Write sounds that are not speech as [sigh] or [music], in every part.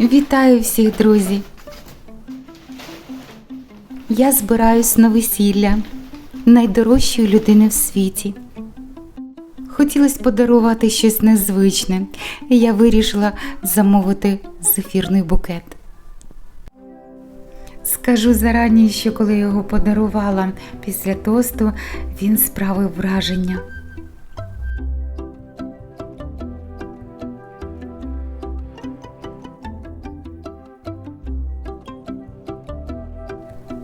Вітаю всіх, друзі! Я збираюсь на весілля найдорожчої людини в світі. Хотілося подарувати щось незвичне, і я вирішила замовити зефірний букет. Скажу зарані, що коли я його подарувала після тосту, він справив враження.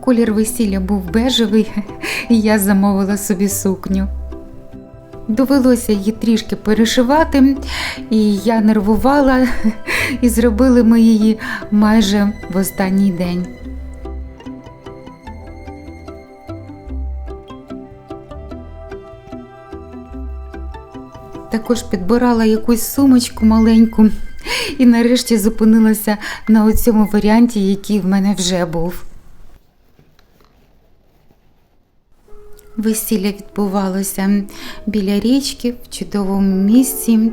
Колір весілля був бежевий, [laughs] і я замовила собі сукню. Довелося її трішки перешивати, і я нервувала, [laughs] і зробили ми її майже в останній день. Також підбирала якусь сумочку маленьку [laughs] і нарешті зупинилася на оцьому варіанті, який в мене вже був. Весілля відбувалося біля річки в чудовому місці.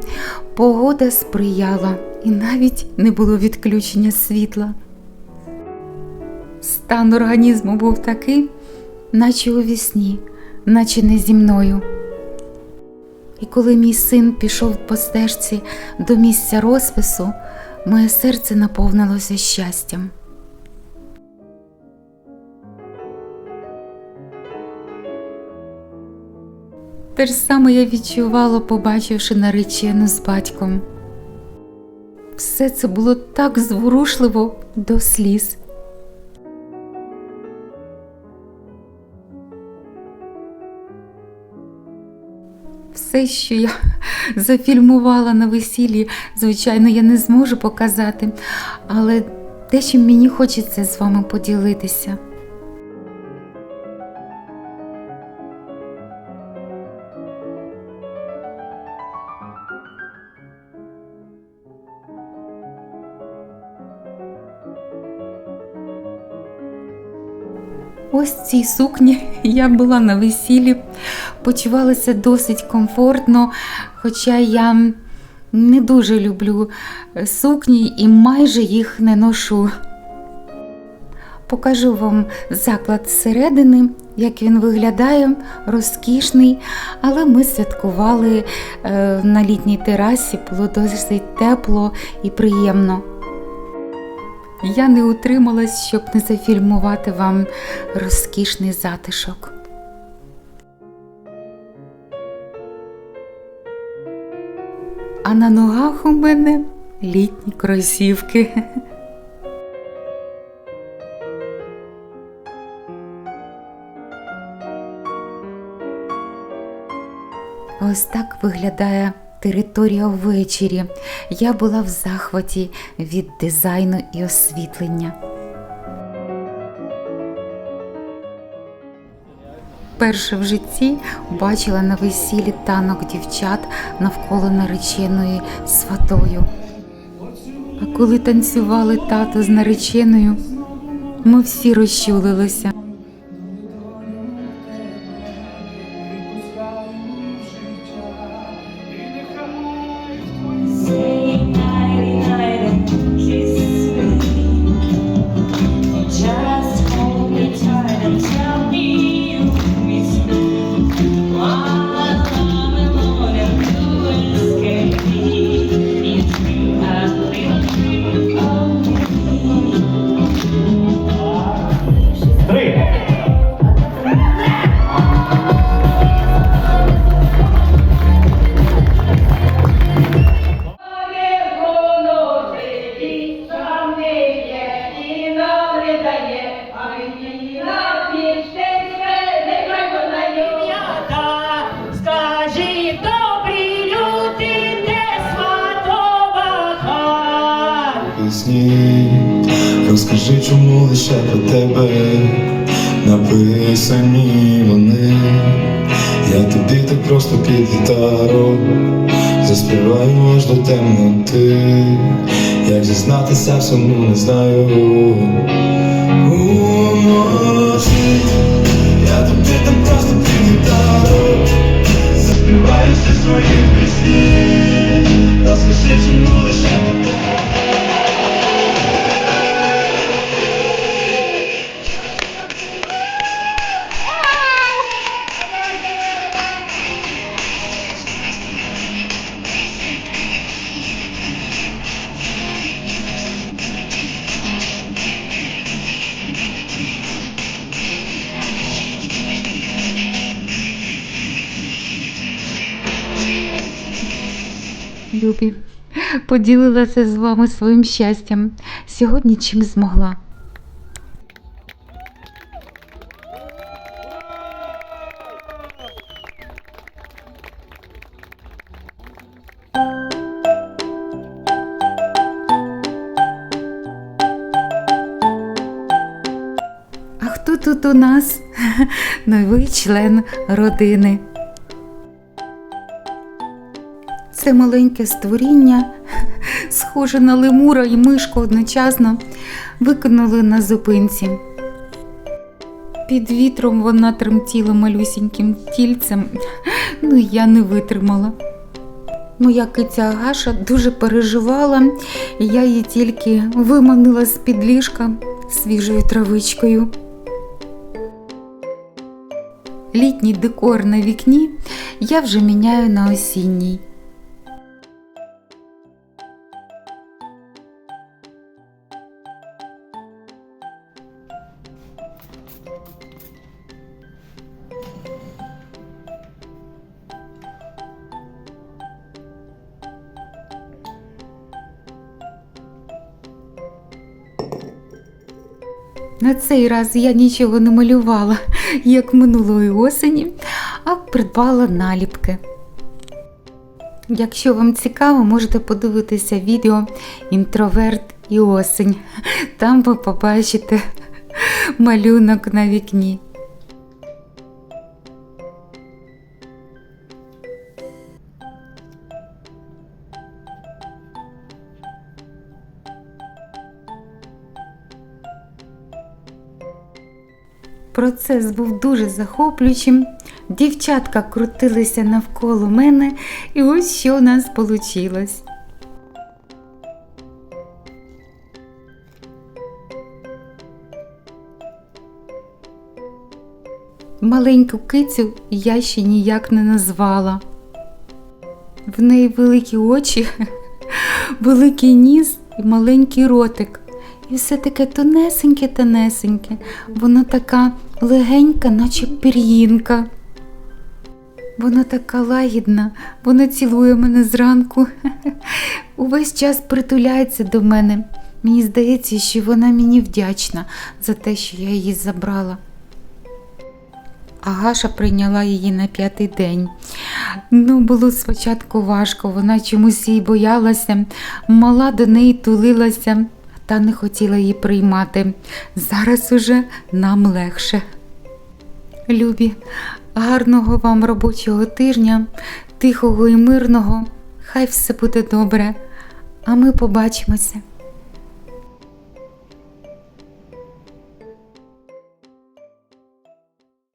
Погода сприяла і навіть не було відключення світла. Стан організму був такий, наче у вісні, наче не зі мною. І коли мій син пішов по стежці до місця розпису, моє серце наповнилося щастям. Те ж саме я відчувала, побачивши наречену з батьком. Все це було так зворушливо до сліз. Все, що я [laughs] зафільмувала на весіллі, звичайно, я не зможу показати, але те, чим мені хочеться з вами поділитися. Ось цій сукні [laughs] я була на весіллі, почувалася досить комфортно, хоча я не дуже люблю е, сукні і майже їх не ношу. Покажу вам заклад зсередини, як він виглядає, розкішний, але ми святкували е, на літній терасі, було досить тепло і приємно. Я не утрималась, щоб не зафільмувати вам розкішний затишок. А на ногах у мене літні кросівки. Ось так виглядає територія ввечері. Я була в захваті від дизайну і освітлення. Перше в житті бачила на весіллі танок дівчат навколо нареченої сватою. А коли танцювали тато з нареченою, ми всі розчулилися. Пісні, розкажи, чому лише про тебе написані вони. Я тобі так просто під гітару заспіваю аж до темноти, як зізнатися в самому не знаю. Я тобі так просто під гітару заспіваю всі свої пісні, розкажи, чому лише тебе Любі, поділилася з вами своїм щастям сьогодні чим змогла. А хто тут у нас? [laughs] Новий член родини. Це маленьке створіння, схоже на лемура і мишку одночасно, викинули на зупинці. Під вітром вона тремтіла малюсіньким тільцем, ну я не витримала. Моя киця Агаша дуже переживала, і я її тільки виманила з-під ліжка свіжою травичкою. Літній декор на вікні я вже міняю на осінній. На цей раз я нічого не малювала, як минулої осені, а придбала наліпки. Якщо вам цікаво, можете подивитися відео Інтроверт і осень. Там ви побачите малюнок на вікні. Процес був дуже захоплюючим. Дівчатка крутилися навколо мене, і ось що у нас вийшло. Маленьку кицю я ще ніяк не назвала. В неї великі очі, [laughs] великий ніс і маленький ротик. І все таке тонесеньке, тонесеньке. Вона така легенька, наче пір'їнка. Вона така лагідна, вона цілує мене зранку. [laughs] Увесь час притуляється до мене. Мені здається, що вона мені вдячна за те, що я її забрала. Агаша прийняла її на п'ятий день. Ну, було спочатку важко, вона чомусь їй боялася, мала до неї тулилася, та не хотіла її приймати. Зараз уже нам легше. Любі, гарного вам робочого тижня, тихого і мирного. Хай все буде добре, а ми побачимося.